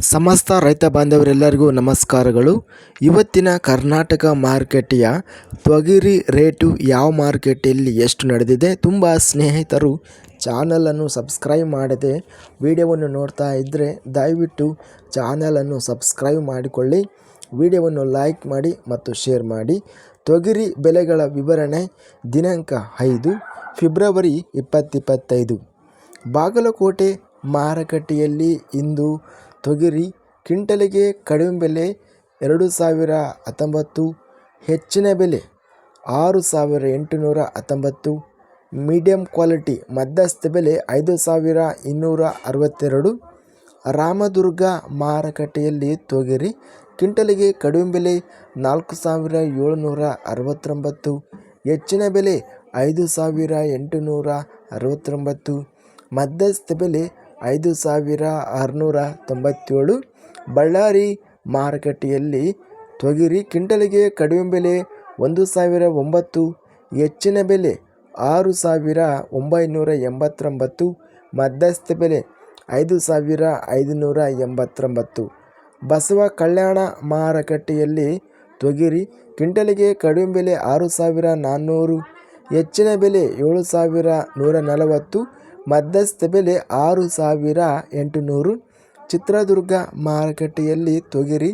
ಸಮಸ್ತ ರೈತ ಬಾಂಧವರೆಲ್ಲರಿಗೂ ನಮಸ್ಕಾರಗಳು. ಇವತ್ತಿನ ಕರ್ನಾಟಕ ಮಾರುಕಟ್ಟೆಯ ತೊಗರಿ ರೇಟು ಯಾವ ಮಾರುಕಟ್ಟೆಯಲ್ಲಿ ಎಷ್ಟು ನಡೆದಿದೆ ತುಂಬ ಸ್ನೇಹಿತರು ಚಾನಲನ್ನು ಸಬ್ಸ್ಕ್ರೈಬ್ ಮಾಡದೆ ವಿಡಿಯೋವನ್ನು ನೋಡ್ತಾ ಇದ್ದರೆ ದಯವಿಟ್ಟು ಚಾನಲನ್ನು ಸಬ್ಸ್ಕ್ರೈಬ್ ಮಾಡಿಕೊಳ್ಳಿ. ವಿಡಿಯೋವನ್ನು ಲೈಕ್ ಮಾಡಿ ಮತ್ತು ಶೇರ್ ಮಾಡಿ. ತೊಗರಿ ಬೆಲೆಗಳ ವಿವರಣೆ ದಿನಾಂಕ ಐದು, ಫೆಬ್ರವರಿ ಇಪ್ಪತ್ತಿಪ್ಪತ್ತೈದು ಬಾಗಲಕೋಟೆ ಮಾರುಕಟ್ಟೆಯಲ್ಲಿ ಇಂದು ತೊಗರಿ ಕ್ವಿಂಟಲಿಗೆ ಕಡಿಮೆ ಬೆಲೆ ಎರಡು ಸಾವಿರ ಹತ್ತೊಂಬತ್ತು, ಹೆಚ್ಚಿನ ಬೆಲೆ ಆರು ಸಾವಿರ ಎಂಟುನೂರ ಹತ್ತೊಂಬತ್ತು, ಮೀಡಿಯಂ ಕ್ವಾಲಿಟಿ ಮಧ್ಯಸ್ಥ ಬೆಲೆ ಐದು ಸಾವಿರ ಇನ್ನೂರ ಅರವತ್ತೆರಡು, ರಾಮದುರ್ಗ ಮಾರುಕಟ್ಟೆಯಲ್ಲಿ ತೊಗರಿ ಕ್ವಿಂಟಲಿಗೆ ಕಡಿಮೆ ಬೆಲೆ ನಾಲ್ಕು ಸಾವಿರ ಏಳುನೂರ ಅರವತ್ತೊಂಬತ್ತು, ಹೆಚ್ಚಿನ ಬೆಲೆ ಐದು ಸಾವಿರ ಎಂಟುನೂರ ಅರವತ್ತೊಂಬತ್ತು, ಮಧ್ಯಸ್ಥ ಬೆಲೆ ಐದು ಸಾವಿರ ಆರುನೂರ ತೊಂಬತ್ತೇಳು ಬಳ್ಳಾರಿ ಮಾರುಕಟ್ಟೆಯಲ್ಲಿ ತೊಗರಿ ಕ್ವಿಂಟಲಿಗೆ ಕಡಿಮೆ ಬೆಲೆ ಒಂದು ಸಾವಿರ ಒಂಬತ್ತು, ಹೆಚ್ಚಿನ ಬೆಲೆ ಆರು ಸಾವಿರ ಒಂಬೈನೂರ ಎಂಬತ್ತೊಂಬತ್ತು, ಮಧ್ಯಸ್ಥ ಬೆಲೆ ಐದು ಸಾವಿರ ಐದುನೂರ ಎಂಬತ್ತೊಂಬತ್ತು. ಬಸವ ಕಲ್ಯಾಣ ಮಾರುಕಟ್ಟೆಯಲ್ಲಿ ತೊಗರಿ ಕ್ವಿಂಟಲಿಗೆ ಕಡಿಮೆ ಬೆಲೆ ಆರು ಸಾವಿರ ನಾನ್ನೂರು, ಹೆಚ್ಚಿನ ಬೆಲೆ ಏಳು ಸಾವಿರ ನೂರ ನಲವತ್ತು ಮಧ್ಯಸ್ಥ ಬೆಲೆ ಆರು ಸಾವಿರ ಎಂಟುನೂರು. ಚಿತ್ರದುರ್ಗ ಮಾರುಕಟ್ಟೆಯಲ್ಲಿ ತೊಗರಿ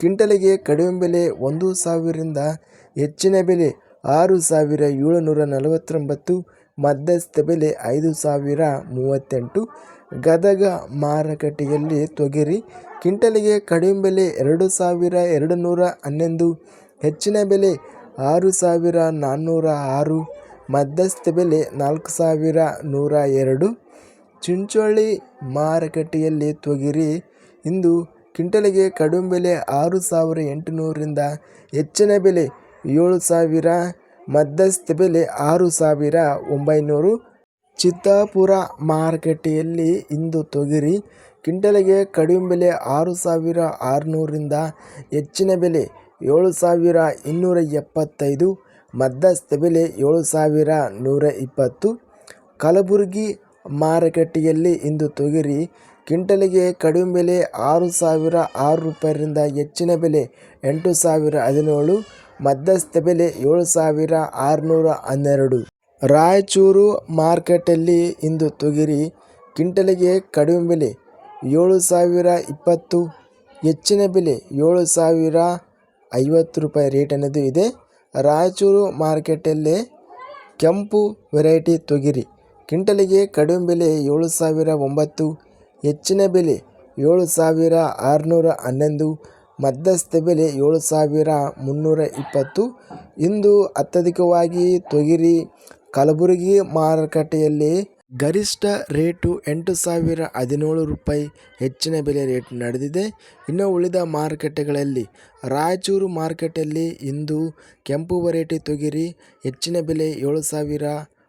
ಕ್ವಿಂಟಲಿಗೆ ಕಡಿಮೆ ಬೆಲೆ ಒಂದು ಸಾವಿರದಿಂದ ಹೆಚ್ಚಿನ ಬೆಲೆ ಆರು ಸಾವಿರ ಏಳುನೂರ ನಲವತ್ತೊಂಬತ್ತು. ಮಧ್ಯಸ್ಥ ಬೆಲೆ ಐದು ಸಾವಿರ ಮೂವತ್ತೆಂಟು. ಗದಗ ಮಾರುಕಟ್ಟೆಯಲ್ಲಿ ತೊಗರಿ ಕ್ವಿಂಟಲಿಗೆ ಕಡಿಮೆ ಬೆಲೆ ಎರಡು ಸಾವಿರ ಎರಡು ನೂರ ಹನ್ನೊಂದು. ಹೆಚ್ಚಿನ ಬೆಲೆ ಆರು ಸಾವಿರ ನಾನ್ನೂರ ಆರು. ಮಧ್ಯಸ್ಥ ಬೆಲೆ ನಾಲ್ಕು ಸಾವಿರ ನೂರ ಎರಡು. ಚಿಂಚೋಳಿ ಮಾರುಕಟ್ಟೆಯಲ್ಲಿ ತೊಗರಿ ಇಂದು ಕ್ವಿಂಟಲಿಗೆ ಕಡಿಮೆ ಬೆಲೆ ಆರು ಸಾವಿರ ಎಂಟುನೂರರಿಂದ ಹೆಚ್ಚಿನ ಬೆಲೆ ಏಳು ಸಾವಿರ, ಮಧ್ಯಸ್ಥ ಬೆಲೆ ಆರು ಸಾವಿರ ಒಂಬೈನೂರು. ಚಿತ್ತಾಪುರ ಮಾರುಕಟ್ಟೆಯಲ್ಲಿ ಇಂದು ತೊಗರಿ ಕ್ವಿಂಟಲಿಗೆ ಕಡಿಮೆ ಬೆಲೆ ಆರು ಸಾವಿರ ಆರುನೂರರಿಂದ ಹೆಚ್ಚಿನ ಬೆಲೆ ಏಳು ಸಾವಿರ ಇನ್ನೂರ ಎಪ್ಪತ್ತೈದು. ಮಧ್ಯಸ್ಥ ಬೆಲೆ ಏಳು ಸಾವಿರ ನೂರ ಇಪ್ಪತ್ತು. ಕಲಬುರಗಿ ಮಾರುಕಟ್ಟೆಯಲ್ಲಿ ಇಂದು ತೊಗರಿ ಕ್ವಿಂಟಲಿಗೆ ಕಡಿಮೆ ಬೆಲೆ ಆರು ಸಾವಿರ ಆರು ರೂಪಾಯಿರಿಂದ ಹೆಚ್ಚಿನ ಬೆಲೆ ಎಂಟು ಸಾವಿರ ಹದಿನೇಳು. ಮಧ್ಯಸ್ಥ ಬೆಲೆ ಏಳು ಸಾವಿರ ಆರುನೂರ ಹನ್ನೆರಡು. ರಾಯಚೂರು ಮಾರ್ಕೆಟಲ್ಲಿ ಇಂದು ತೊಗರಿ ಕ್ವಿಂಟಲಿಗೆ ಕಡಿಮೆ ಬೆಲೆ ಏಳು ಸಾವಿರ ಇಪ್ಪತ್ತು. ಹೆಚ್ಚಿನ ಬೆಲೆ ಏಳು ಸಾವಿರ ಐವತ್ತು ರೂಪಾಯಿ ರೇಟ್ ಅನ್ನೋದು ಇದೆ. ರಾಯಚೂರು ಮಾರ್ಕೆಟಲ್ಲಿ ಕೆಂಪು ವೆರೈಟಿ ತೊಗರಿ. ಕಿಂಟಲಿಗೆ ಕಡಿಮೆ ಬೆಲೆ ಏಳು ಸಾವಿರ ಒಂಬತ್ತು, ಹೆಚ್ಚಿನ ಬೆಲೆ ಏಳು ಸಾವಿರ ಆರುನೂರ ಹನ್ನೊಂದು, ಮಧ್ಯಸ್ಥ ಬೆಲೆ ಏಳು ಸಾವಿರ ಮುನ್ನೂರ ಇಪ್ಪತ್ತು. ಇಂದು ಅತ್ಯಧಿಕವಾಗಿ ತೊಗರಿ ಕಲಬುರಗಿ ಮಾರುಕಟ್ಟೆಯಲ್ಲಿ ಗರಿಷ್ಠ ರೇಟು ಎಂಟು ಸಾವಿರ ಹದಿನೇಳು ರೂಪಾಯಿ ಹೆಚ್ಚಿನ ಬೆಲೆ ರೇಟ್ ನಡೆದಿದೆ. ಇನ್ನು ಉಳಿದ ಮಾರುಕಟ್ಟೆಗಳಲ್ಲಿ ರಾಯಚೂರು ಮಾರ್ಕೆಟಲ್ಲಿ ಇಂದು ಕೆಂಪು ವೆರೈಟಿ ತೊಗರಿ ಹೆಚ್ಚಿನ ಬೆಲೆ ಏಳು ಸಾವಿರ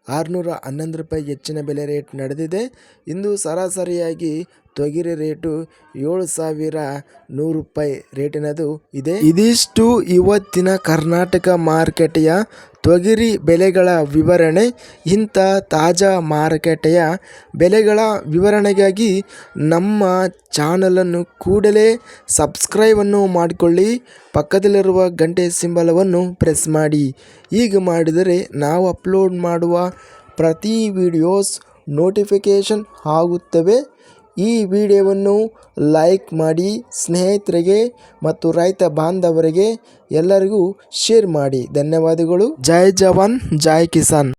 ಆರುನೂರ ಹನ್ನೊಂದು ರೂಪಾಯಿ ಹೆಚ್ಚಿನ ಬೆಲೆ ರೇಟ್ ನಡೆದಿದೆ. ಇಂದು ಸರಾಸರಿಯಾಗಿ ತೊಗರಿ ರೇಟು ಏಳು ಸಾವಿರ ನೂರು ರೂಪಾಯಿ ರೇಟಿನದು ಇದೆ. ಇದಿಷ್ಟು ಇವತ್ತಿನ ಕರ್ನಾಟಕ ಮಾರುಕಟ್ಟೆಯ ತೊಗರಿ ಬೆಲೆಗಳ ವಿವರಣೆ, ಇಂಥ ತಾಜಾ ಮಾರುಕಟ್ಟೆಯ ಬೆಲೆಗಳ ವಿವರಣೆಗಾಗಿ ನಮ್ಮ ಚಾನಲನ್ನು ಕೂಡಲೇ ಸಬ್ಸ್ಕ್ರೈಬನ್ನು ಮಾಡಿಕೊಳ್ಳಿ, ಪಕ್ಕದಲ್ಲಿರುವ ಗಂಟೆ ಸಿಂಬಲವನ್ನು ಪ್ರೆಸ್ ಮಾಡಿ. ಈಗ ಮಾಡಿದರೆ ನಾವು ಅಪ್ಲೋಡ್ ಮಾಡುವ ಪ್ರತಿ ವಿಡಿಯೋಸ್ ನೋಟಿಫಿಕೇಷನ್ ಆಗುತ್ತವೆ. ಈ ವಿಡಿಯೋವನ್ನು ಲೈಕ್ ಮಾಡಿ, ಸ್ನೇಹಿತರಿಗೆ ಮತ್ತು ರೈತ ಬಾಂಧವರಿಗೆ ಎಲ್ಲರಿಗೂ ಶೇರ್ ಮಾಡಿ. ಧನ್ಯವಾದಗಳು. ಜೈ ಜವಾನ್, ಜೈ ಕಿಸಾನ್.